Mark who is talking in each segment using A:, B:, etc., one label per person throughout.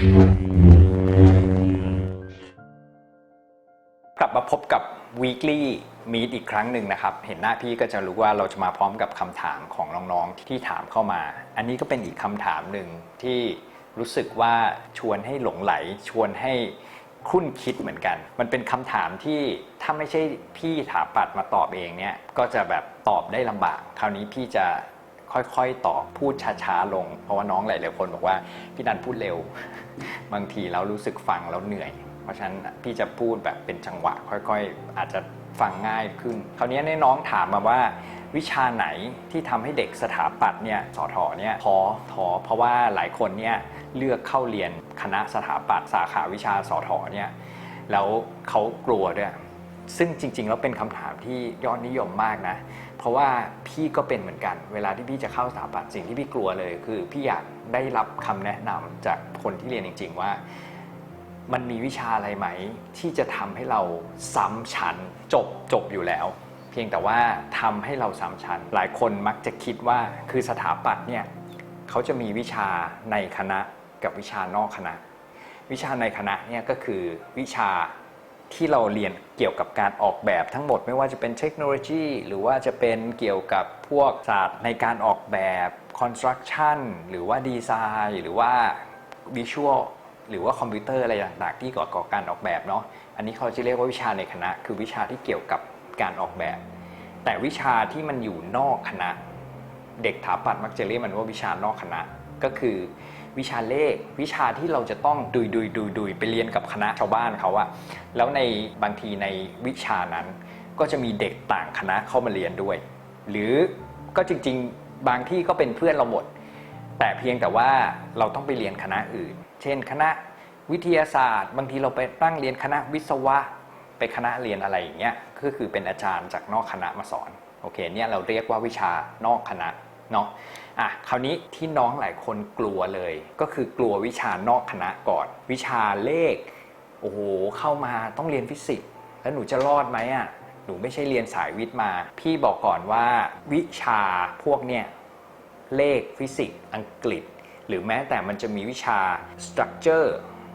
A: กลับมาพบกับ weekly meet อีกครั้งหนึ่งนะครับ เห็นหน้าพี่ก็จะรู้ว่าเราจะมาพร้อมกับคำถามของน้องๆที่ถามเข้ามา อันนี้ก็เป็นอีกคำถามหนึ่งที่รู้สึกว่าชวนให้หลงไหล ชวนให้ครุ่นคิดเหมือนกัน มันเป็นคำถามที่ถ้าไม่ใช่พี่ถาปัดมาตอบเองเนี่ย ก็จะแบบตอบได้ลำบาก คราวนี้พี่จะ ค่อยๆ ตอบพูดช้าๆลง เพราะว่าน้องหลายๆคนบอกว่าพี่ดันพูดเร็ว บางทีเรารู้สึกฟังแล้วเหนื่อย เพราะฉะนั้นพี่จะพูดแบบเป็นจังหวะ ค่อยๆ อาจจะฟังง่ายขึ้น คราวนี้เนี่ยน้องถามมาว่าวิชาไหนที่ทำให้เด็กสถาปัตย์เนี่ยสอทอเนี่ยท้อท้อเพราะว่าหลายคนเนี่ยเลือกเข้าเรียนคณะสถาปัตย์สาขาวิชาสอทอเนี่ยแล้วเขากลัวด้วย ซึ่งจริง ๆ แล้วเป็นคำถามที่ยอดนิยมมากนะ เพราะว่าพี่ก็เป็นเหมือนกัน เวลาที่พี่จะเข้าสถาปัตย์สิ่งที่พี่กลัวเลย คือพี่อยากได้รับคำแนะนำจากคนที่เรียนจริง ๆ ว่า มันมีวิชาอะไรไหม ที่จะทำให้เราซ้ำชั้นจบจบอยู่แล้ว เพียงแต่ว่าทำให้เราซ้ำชั้นหลายคนมักจะคิดว่าคือสถาปัตย์เนี่ยเขาจะมีวิชาในคณะกับวิชานอกคณะ วิชาในคณะเนี่ยก็คือวิชา ที่เราเรียนเกี่ยวกับการออกแบบทั้งหมดไม่ว่าจะเป็นเทคโนโลยี หรือว่าจะเป็นเกี่ยวกับพวกศาสตร์ในการออกแบบ construction หรือว่าดีไซน์หรือว่า visual หรือว่าคอมพิวเตอร์อะไรต่างๆ ที่เก่อก่อการออกแบบเนาะอันนี้เขาจะเรียกว่าวิชาในคณะ คือวิชาที่เกี่ยวกับการออกแบบ แต่วิชาที่มันอยู่นอกคณะ เด็กถาปัดมักจะเรียกมันว่าวิชานอกคณะก็คือ วิชาเลข วิชาที่เราจะต้องดุยดุยดุยดุยไปเรียนกับคณะชาวบ้านเขาอะแล้วในบางทีในวิชานั้น ก็จะมีเด็กต่างคณะเข้ามาเรียนด้วย หรือก็จริง ๆ บางที่ก็เป็นเพื่อนเราหมด แต่เพียงแต่ว่าเราต้องไปเรียนคณะอื่น เช่น คณะวิทยาศาสตร์ บางทีเราไปตั้งเรียนคณะวิศวะไปคณะเรียนอะไรอย่างเงี้ยก็คือเป็นอาจารย์จากนอกคณะมาสอนโอเคเนี่ยเราเรียกว่าวิชานอกคณะเนาะ อะคราวนี้ที่น้องหลายคนกลัวเลย ก็คือกลัววิชานอกคณะก่อน วิชาเลข โอ้โหเข้ามาต้องเรียนฟิสิกส์แล้วหนูจะรอดไหมอะหนูไม่ใช่เรียนสายวิทย์มา พี่บอกก่อนว่าวิชาพวกเนี่ยเลขฟิสิกส์อังกฤษ หรือแม้แต่มันจะมีวิชา structure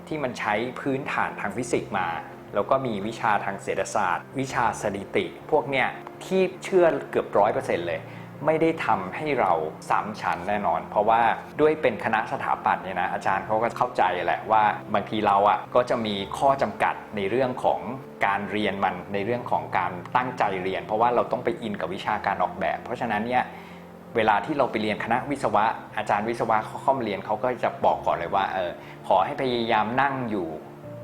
A: ที่มันใช้พื้นฐานทางฟิสิกส์มาแล้วก็มีวิชาทางเศรษฐศาสตร์ วิชาสถิติ พวกเนี้ยที่เชื่อเกือบร้อยเปอร์เซ็นต์เลย ไม่ได้ทำให้เราซ้ำชั้นแน่นอน เพราะว่าด้วยเป็นคณะสถาปัตย์เนี่ยนะอาจารย์เขาก็เข้าใจแหละว่าบางทีเราอะก็จะมีข้อจำกัดในเรื่องของการเรียนมันในเรื่องของการตั้งใจเรียน เพราะว่าเราต้องไปอินกับวิชาการออกแบบ เพราะฉะนั้นเนี่ยเวลาที่เราไปเรียนคณะวิศวะ อาจารย์วิศวะเขาเข้ามาเรียนเขาก็จะบอกก่อนเลยว่าเออขอให้พยายามนั่งอยู่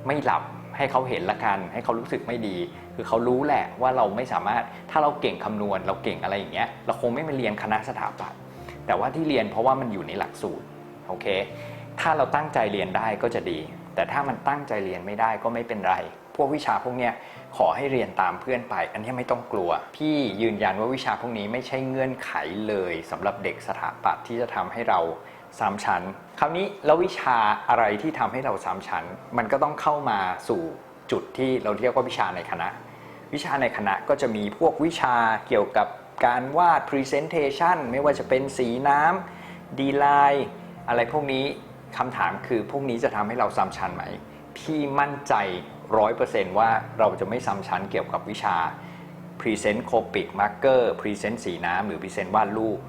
A: ไม่หลับให้เขาเห็นละกัน ให้เขารู้สึกไม่ดี คือเขารู้แหละว่าเราไม่สามารถถ้าเราเก่งคำนวณ เราเก่งอะไรอย่างเงี้ยเราคงไม่มาเรียนคณะสถาปัตย์แต่ว่าที่เรียนเพราะว่ามันอยู่ในหลักสูตรโอเค ถ้าเราตั้งใจเรียนได้ก็จะดี แต่ถ้ามันตั้งใจเรียนไม่ได้ก็ไม่เป็นไร พวกวิชาพวกเนี้ยขอให้เรียนตามเพื่อนไป อันนี้ไม่ต้องกลัว พี่ยืนยันว่าวิชาพวกนี้ไม่ใช่เงื่อนไขเลยสำหรับเด็กสถาปัตย์ที่จะทำให้เราซ้ำชั้น คราวนี้แล้ววิชาอะไรที่ทำให้เราซ้ำชั้น มันก็ต้องเข้ามาสู่จุดที่เราเรียกว่าวิชาในคณะ วิชาในคณะก็จะมีพวกวิชาเกี่ยวกับการวาด Presentation ไม่ว่าจะเป็นสีน้ำดีไลน์อะไรพวกนี้คำถามคือพวกนี้จะทำให้เราซ้ำชั้นไหม พี่มั่นใจร้อยเปอร์เซนต์ว่าเราจะไม่ซ้ำชั้นเกี่ยวกับวิชา Present Copic Marker Present สีน้ำหรือ Present วาดรูป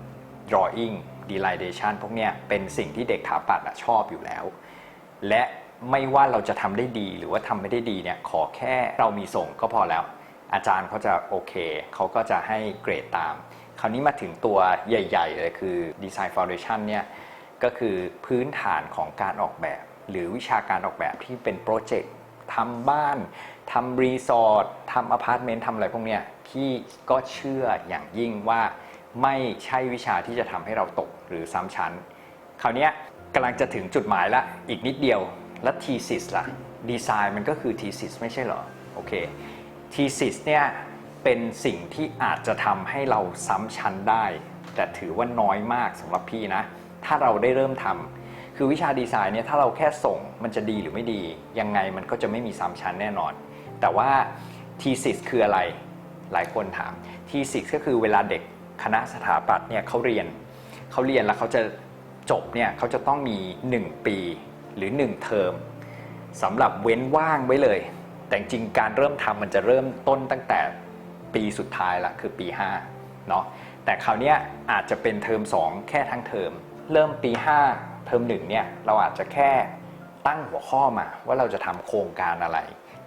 A: Drawing Delineation พวกเนี้ยเป็นสิ่งที่เด็กถาปัดชอบอยู่แล้ว และไม่ว่าเราจะทำได้ดีหรือว่าทำไม่ได้ดีเนี่ยขอแค่เรามีส่งก็พอแล้ว อาจารย์เขาจะโอเค เขาก็จะให้เกรดตาม คราวนี้มาถึงตัวใหญ่ๆเลยคือ Design Foundation เนี่ยก็คือพื้นฐานของการออกแบบ หรือวิชาการออกแบบที่เป็นโปรเจกต์ทำบ้านทำรีสอร์ททำอพาร์ตเมนต์ทำอะไรพวกเนี้ยพี่ก็เชื่ออย่างยิ่งว่าไม่ใช่วิชาที่จะทำให้เราตกหรือซ้ำชั้น คราวนี้กำลังจะถึงจุดหมายละอีกนิดเดียว แล้ว thesis ล่ะดีไซน์มันก็คือ thesis ไม่ใช่เหรอ โอเค thesis เนี่ยเป็นสิ่งที่อาจจะทำให้เราซ้ำชั้นได้ แต่ถือว่าน้อยมากสำหรับพี่นะ ถ้าเราได้เริ่มทำคือวิชาดีไซน์เนี่ยถ้าเราแค่ส่งมันจะดีหรือไม่ดี ยังไงมันก็จะไม่มีซ้ำชั้นแน่นอน แต่ว่า thesis คืออะไรหลายคนถาม thesis ก็คือเวลาเด็กคณะสถาปัตย์เนี่ยเขาเรียนเขาเรียนแล้วเขาจะจบเนี่ยเขาจะต้องมี 1 ปีหรือ 1 เทอมสำหรับเว้นว่างไว้เลย แต่จริงการเริ่มทำมันจะเริ่มต้นตั้งแต่ปีสุดท้ายละคือปี5เนาะแต่คราวนี้อาจจะเป็นเทอม 2 แค่ทั้งเทอม เริ่มปี 5 เทอม1เนี่ยเราอาจจะแค่ตั้งหัวข้อมาว่าเราจะทำโครงการอะไร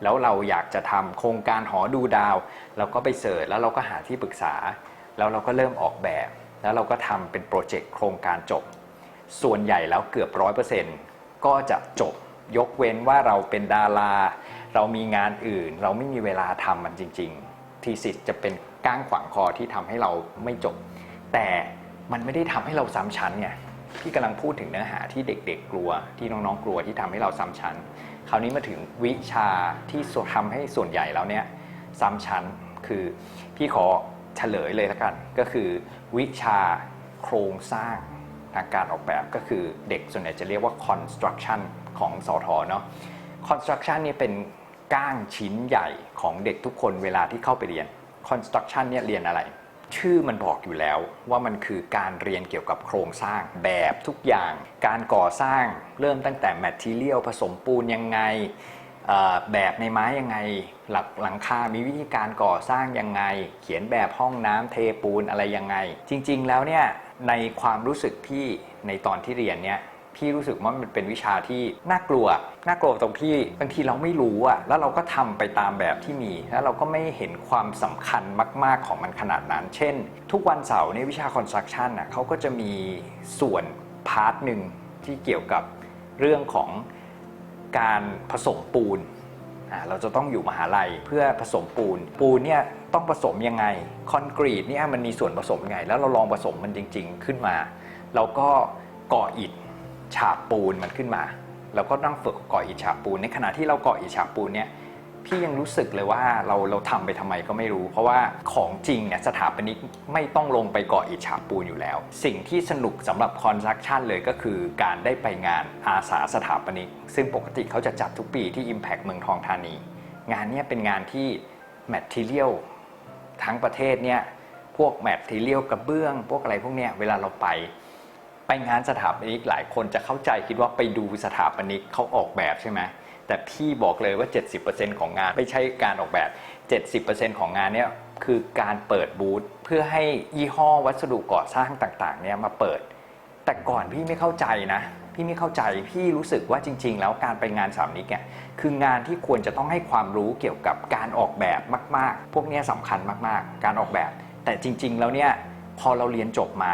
A: แล้วเราอยากจะทำโครงการหอดูดาว เราก็ไปเสิร์ชแล้วเราก็หาที่ปรึกษา แล้วเราก็เริ่มออกแบบ แล้วเราก็ทำเป็นโปรเจกต์โครงการจบ ส่วนใหญ่แล้วเกือบร้อยเปอร์เซ็นต์ก็จะจบยกเว้นว่าเราเป็นดารา เรามีงานอื่น เราไม่มีเวลาทำมันจริง ๆ ทีสิทธ์จะเป็นก้างขวางคอที่ทำให้เราไม่จบ แต่มันไม่ได้ทำให้เราซ้ำชั้นไงพี่กำลังพูดถึงเนื้อหาที่เด็ก ๆ กลัวที่น้องๆกลัวที่ทำให้เราซ้ำชั้น คราวนี้มาถึงวิชาที่ทำให้ส่วนใหญ่แล้วเนี่ยซ้ำชั้นคือพี่ขอเฉลยเลยละกัน ก็คือวิชาโครงสร้างทางการออกแบบก็คือเด็กส่วนใหญ่จะเรียกว่า construction ของสอทอเนาะ construction นี่เป็น ก้างชิ้นใหญ่ของเด็กทุกคนเวลาที่เข้าไปเรียน construction เนี่ยเรียนอะไร ชื่อมันบอกอยู่แล้วว่ามันคือการเรียนเกี่ยวกับโครงสร้างแบบทุกอย่าง การก่อสร้างเริ่มตั้งแต่ material ผสมปูนยังไงแบบในไม้ยังไงหลักหลังคา มีวิธีการก่อสร้างยังไง เขียนแบบห้องน้ำเทปูนอะไรยังไง จริง ๆ แล้วเนี่ยในความรู้สึกพี่ในตอนที่เรียนเนี่ย พี่รู้สึกว่ามันเป็นวิชาที่น่ากลัว น่ากลัวตรงที่บางทีเราไม่รู้อะแล้วเราก็ทำไปตามแบบที่มี แล้วเราก็ไม่เห็นความสำคัญมาก ๆของมันขนาดนั้น เช่น ทุกวันเสาร์ในวิชา construction น่ะเขาก็จะมีส่วนพาร์ทหนึ่งที่เกี่ยวกับเรื่องของการผสมปูน เราจะต้องอยู่มหาลัยเพื่อผสมปูน ปูนเนี่ยต้องผสมยังไง คอนกรีตเนี่ยมันมีส่วนผสมยังไง แล้วเราลองผสมมันจริง ๆ ขึ้นมา เราก็ก่ออิฐ ฉาบปูนมันขึ้นมาเราก็ต้องฝึกก่ออิฐฉาบปูน ในขณะที่เราก่ออิฐฉาบปูนเนี่ยพี่ยังรู้สึกเลยว่าเราเราทำไปทำไมก็ไม่รู้ เพราะว่าของจริงเนี่ยสถาปนิกไม่ต้องลงไปก่ออิฐฉาบปูนอยู่แล้ว สิ่งที่สนุกสำหรับคอนสตรักชั่นเลยก็คือการได้ไปงานอาสาสถาปนิก ซึ่งปกติเขาจะจัดทุกปีที่ Impact เมืองทองธานี งานเนี้เป็นงานที่ Material ทั้งประเทศเนี่ยพวก Material กระเบื้อง พวกอะไรพวกเนี้ยเวลาเราไป ไปงานสถาปนิกหลายคนจะเข้าใจคิดว่าไปดูสถาปนิกเขาออกแบบใช่ไหมแต่พี่บอกเลยว่า 70%ของงานไม่ใช่การออกแบบ 70%ของงานเนี่ยคือการเปิดบูธเพื่อให้ยี่ห้อวัสดุก่อสร้างต่างๆเนี่ยมาเปิด แต่ก่อนพี่ไม่เข้าใจนะ พี่ไม่เข้าใจพี่รู้สึกว่าจริง ๆ แล้วการไปงานสามนิกเนี่ยคืองานที่ควรจะต้องให้ความรู้เกี่ยวกับการออกแบบมาก ๆ พวกนี้สำคัญมากๆ การออกแบบ แต่จริง ๆ แล้วเนี่ยพอเราเรียนจบมา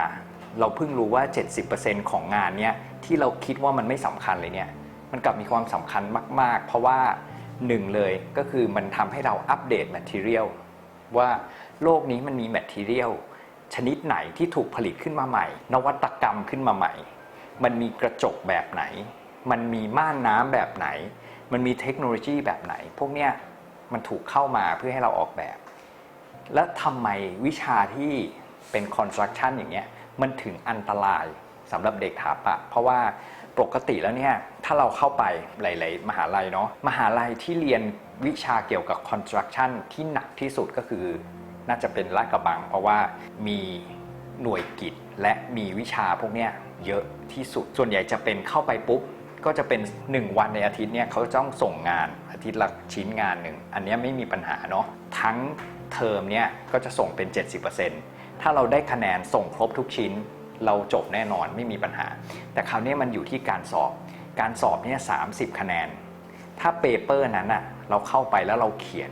A: เราเพิ่งรู้ว่า 70%ของงานเนี่ยที่เราคิดว่ามันไม่สำคัญเลยเนี่ยมันกลับมีความสำคัญมาก ๆ เพราะว่าหนึ่งเลยก็คือมันทำให้เราอัปเดต Material ว่าโลกนี้มันมี Material ชนิดไหนที่ถูกผลิตขึ้นมาใหม่ นวัตกรรมขึ้นมาใหม่ มันมีกระจกแบบไหน มันมีม่านน้ำแบบไหน มันมีเทคโนโลยีแบบไหน พวกเนี้ยมันถูกเข้ามาเพื่อให้เราออกแบบ แล้วทำไมวิชาที่เป็น construction อย่างเงี้ย มันถึงอันตรายสำหรับเด็กถาปะ เพราะว่าปกติแล้วเนี่ยถ้าเราเข้าไปหลายๆ มหาลัยเนาะมหาลัยที่เรียนวิชาเกี่ยวกับ construction ที่หนักที่สุดก็คือน่าจะเป็นลาดกระบัง เพราะว่ามีหน่วยกิจและมีวิชาพวกเนี้ยเยอะที่สุด ส่วนใหญ่จะเป็นเข้าไปปุ๊บ ก็จะเป็น 1 วันในอาทิตย์เนี่ยเขาต้องส่งงานอาทิตย์ละชิ้นงานหนึ่ง อันนี้ไม่มีปัญหาเนาะทั้งเทอมเนี่ยก็จะส่งเป็น 70% ถ้าเราได้คะแนนส่งครบทุกชิ้น เราจบแน่นอนไม่มีปัญหา แต่คราวนี้มันอยู่ที่การสอบ การสอบเนี่ย30คะแนน ถ้าเปเปอร์นั้นอะเราเข้าไปแล้วเราเขียน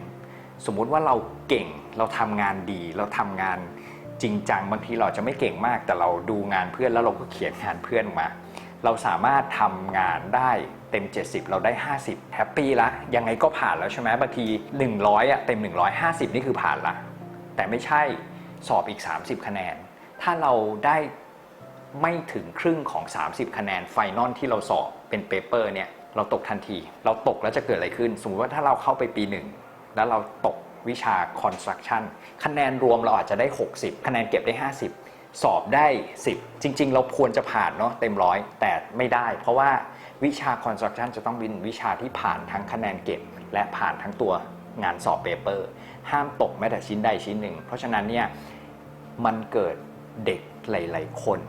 A: สมมุติว่าเราเก่งเราทำงานดี เราทำงานจริงจังบางทีเราจะไม่เก่งมาก แต่เราดูงานเพื่อนแล้วเราก็เขียนงานเพื่อนมา เราสามารถทำงานได้เต็ม 70 เราได้ 50แฮปปี้ละยังไงก็ผ่านแล้วใช่ไหมบางที 100อะเต็ม 150 นี่คือผ่านละแต่ไม่ใช่ สอบอีก 30 คะแนน ถ้าเราได้ไม่ถึงครึ่งของ 30 คะแนนไฟนอลที่เราสอบเป็นเปเปอร์เนี่ยเราตกทันที เราตกแล้วจะเกิดอะไรขึ้น สมมติว่าถ้าเราเข้าไปปีหนึ่งแล้วเราตกวิชา construction คะแนนรวมเราอาจจะได้ 60 คะแนนเก็บได้ 50 สอบได้ 10 จริง ๆ เราควรจะผ่านเนาะเต็มร้อยแต่ไม่ได้ เพราะว่าวิชา construction จะต้องเป็นวิชาที่ผ่านทั้งคะแนนเก็บ และผ่านทั้งตัวงานสอบเปเปอร์ ห้ามตกแม้แต่ชิ้นใดชิ้นหนึ่ง เพราะฉะนั้นเนี่ยมันเกิดเด็กหลาย ๆ คน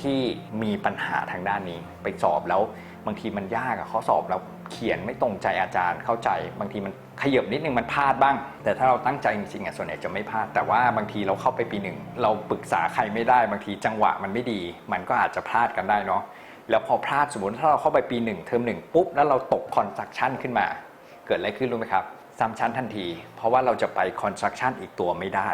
A: ที่มีปัญหาทางด้านนี้ไปสอบแล้ว บางทีมันยากอะข้อสอบเราเขียนไม่ตรงใจอาจารย์เข้าใจ บางทีมันขยับนิดนึงมันพลาดบ้าง แต่ถ้าเราตั้งใจจริงๆอะส่วนใหญ่จะไม่พลาด แต่ว่าบางทีเราเข้าไปปีหนึ่งเราปรึกษาใครไม่ได้ บางทีจังหวะมันไม่ดี มันก็อาจจะพลาดกันได้เนาะแล้วพอพลาดสมมติถ้าเราเข้าไปปีหนึ่งเทอมหนึ่งปุ๊บแล้วเราตกคอนสตรักชั่นขึ้นมา เกิดอะไรขึ้นรู้ไหมครับ ซ้ำชั้นทันที เพราะว่าเราจะไปคอนสตรักชั่นอีกตัวไม่ได้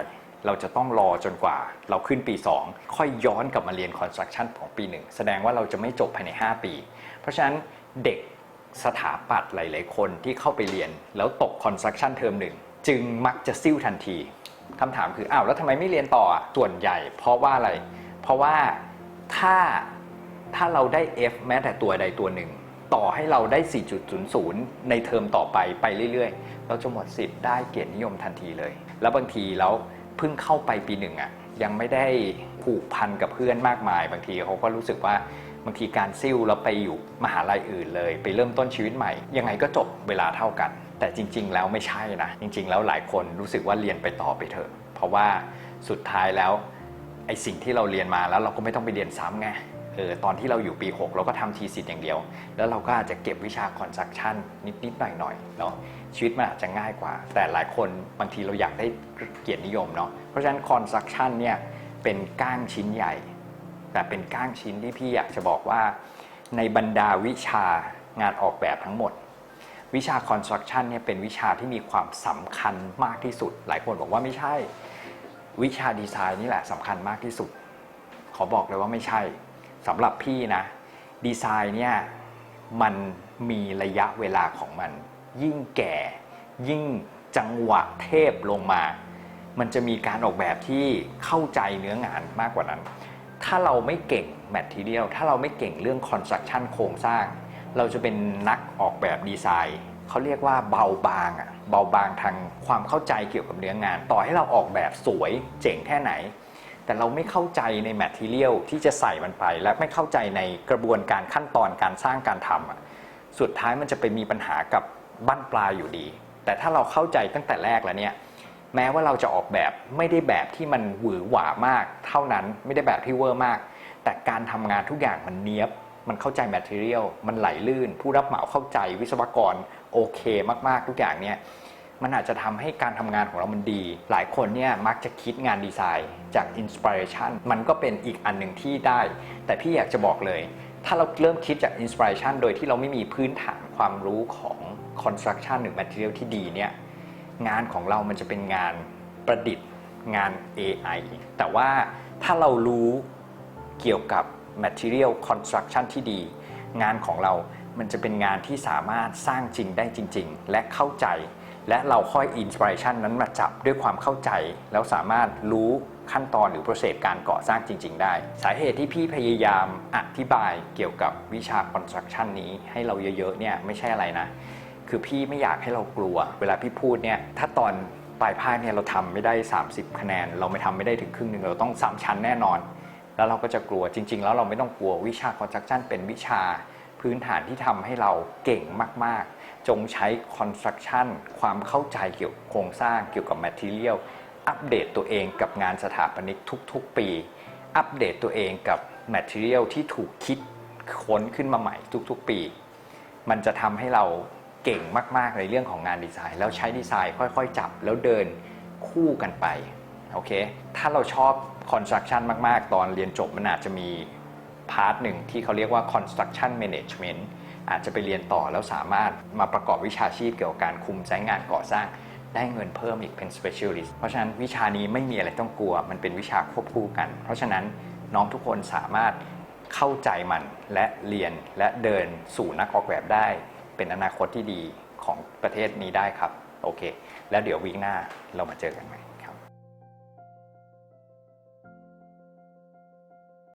A: เราจะต้องรอจนกว่าเราขึ้นปี 2 ค่อยย้อนกลับมาเรียนคอนสตรักชั่นของปี 1 แสดงว่าเราจะไม่จบภายใน 5 ปี เพราะฉะนั้นเด็กสถาปัตย์หลาย ๆ คนที่เข้าไปเรียน แล้วตกคอนสตรักชั่นเทอมหนึ่งจึงมักจะซิ่วทันทีคำถามคืออ้าวแล้วทำไมไม่เรียนต่อส่วนใหญ่ เพราะว่าอะไร เพราะว่าถ้าถ้าเราได้ F แม้แต่ตัวใดตัวหนึ่ง ต่อให้เราได้ 4.00 ในเทอมต่อไปไปเรื่อย ๆ เราจะหมดสิทธิ์ได้เกียรตินิยมทันทีเลย แล้วบางทีแล้วเพิ่งเข้าไปปีหนึ่งอะยังไม่ได้ผูกพันกับเพื่อนมากมาย บางทีเขาก็รู้สึกว่าบางทีการซิ่วแล้วไปอยู่มหาลัยอื่นเลย ไปเริ่มต้นชีวิตใหม่ ยังไงก็จบเวลาเท่ากัน แต่จริง ๆ แล้วไม่ใช่นะ จริง ๆ แล้วหลายคนรู้สึกว่าเรียนไปต่อไปเถอะ เพราะว่าสุดท้ายแล้วไอสิ่งที่เราเรียนมาแล้วเราก็ไม่ต้องไปเรียนซ้ำไง เออตอนที่เราอยู่ปี 6 เราก็ทำทีสิทธิ์อย่างเดียว แล้วเราก็อาจจะเก็บวิชาคอนสตรักชั่นนิดๆหน่อยๆเนาะชีวิตมันอาจจะง่ายกว่า แต่หลายคนบางทีเราอยากได้เกียรตินิยมเนาะเพราะฉะนั้นคอนสตรักชั่นเนี่ยเป็นก้างชิ้นใหญ่ แต่เป็นก้างชิ้นที่พี่อยากจะบอกว่า ในบรรดาวิชางานออกแบบทั้งหมด วิชาคอนสตรักชั่นเนี่ยเป็นวิชาที่มีความสำคัญมากที่สุด หลายคนบอกว่าไม่ใช่ วิชาดีไซน์นี่แหละสำคัญมากที่สุด ขอบอกเลยว่าไม่ใช่ สำหรับพี่นะ ดีไซน์เนี่ยมันมีระยะเวลาของมัน ยิ่งแก่ ยิ่งจังหวะเทพลงมา มันจะมีการออกแบบที่เข้าใจเนื้องานมากกว่านั้น ถ้าเราไม่เก่งแมททีเรียลถ้าเราไม่เก่งเรื่องคอนสตรักชั่นโครงสร้าง เราจะเป็นนักออกแบบดีไซน์เขาเรียกว่าเบาบางอะเบาบางทางความเข้าใจเกี่ยวกับเนื้องาน ต่อให้เราออกแบบสวยเจ๋งแค่ไหน แต่เราไม่เข้าใจในแมททีเรียลที่จะใส่มันไป และไม่เข้าใจในกระบวนการขั้นตอนการสร้างการทำอะสุดท้ายมันจะไปมีปัญหากับบั้นปลายอยู่ดี แต่ถ้าเราเข้าใจตั้งแต่แรกแล้วเนี่ยแม้ว่าเราจะออกแบบไม่ได้แบบที่มันหวือหวามาก เท่านั้นไม่ได้แบบที่เวอร์มาก แต่การทำงานทุกอย่างมันเนี้ยบ มันเข้าใจแมทเทียลมันไหลลื่น ผู้รับเหมาเข้าใจวิศวกรโอเคมากๆทุกอย่างเนี่ย มันอาจจะทำให้การทำงานของเรามันดี หลายคนเนี่ยมักจะคิดงานดีไซน์จากอินสปิเรชันมันก็เป็นอีกอันหนึ่งที่ได้ แต่พี่อยากจะบอกเลย ถ้าเราเริ่มคิดจากอินสปิเรชันโดยที่เราไม่มีพื้นฐานความรู้ของคอนสตรักชั่นหรือแมทเทียลที่ดีเนี่ยงานของเรามันจะเป็นงานประดิษฐ์งาน AI แต่ว่าถ้าเรารู้เกี่ยวกับ Material Construction ที่ดี งานของเรามันจะเป็นงานที่สามารถสร้างจริงได้จริง ๆ และเข้าใจ และเราค่อยอินสปิเรชันนั้นมาจับด้วยความเข้าใจ แล้วสามารถรู้ขั้นตอนหรือ process การก่อสร้างจริง ๆ ได้ สาเหตุที่พี่พยายามอธิบายเกี่ยวกับวิชา construction นี้ให้เราเยอะๆเนี่ยไม่ใช่อะไรนะ คือพี่ไม่อยากให้เรากลัว เวลาพี่พูดเนี่ยถ้าตอนปลายภาคเนี่ยเราทำไม่ได้ 30 คะแนน เราไม่ทำไม่ได้ถึงครึ่งหนึ่งเราต้องซ้ำชั้นแน่นอน แล้วเราก็จะกลัวจริง ๆ แล้วเราไม่ต้องกลัววิชา construction เป็นวิชาพื้นฐานที่ทำให้เราเก่งมากๆ จงใช้ construction ความเข้าใจเกี่ยวกับโครงสร้างเกี่ยวกับ material อัปเดตตัวเองกับงานสถาปนิกทุกๆ ปี อัปเดตตัวเองกับ material ที่ถูกคิดค้นขึ้นมาใหม่ทุกๆ ปี มันจะทำให้เราเก่งมากๆในเรื่องของงานดีไซน์ แล้วใช้ดีไซน์ค่อยๆ จับแล้วเดินคู่กันไปโอเค ถ้าเราชอบ construction มากๆ ตอนเรียนจบมันอาจจะมีพาร์ทหนึ่งที่เขาเรียกว่า construction management อาจจะไปเรียนต่อแล้วสามารถมาประกอบวิชาชีพเกี่ยวกับการคุมใช้งานก่อสร้าง ได้เงินเพิ่มอีกเป็น specialist เพราะฉะนั้นวิชานี้ไม่มีอะไรต้องกลัว มันเป็นวิชาควบคู่กัน เพราะฉะนั้นน้องทุกคนสามารถเข้าใจมันและเรียนและเดินสู่นักออกแบบได้ เป็นอนาคตที่ดีของประเทศนี้ได้ครับ โอเค แล้วเดี๋ยววีคหน้าเรามาเจอกันใหม่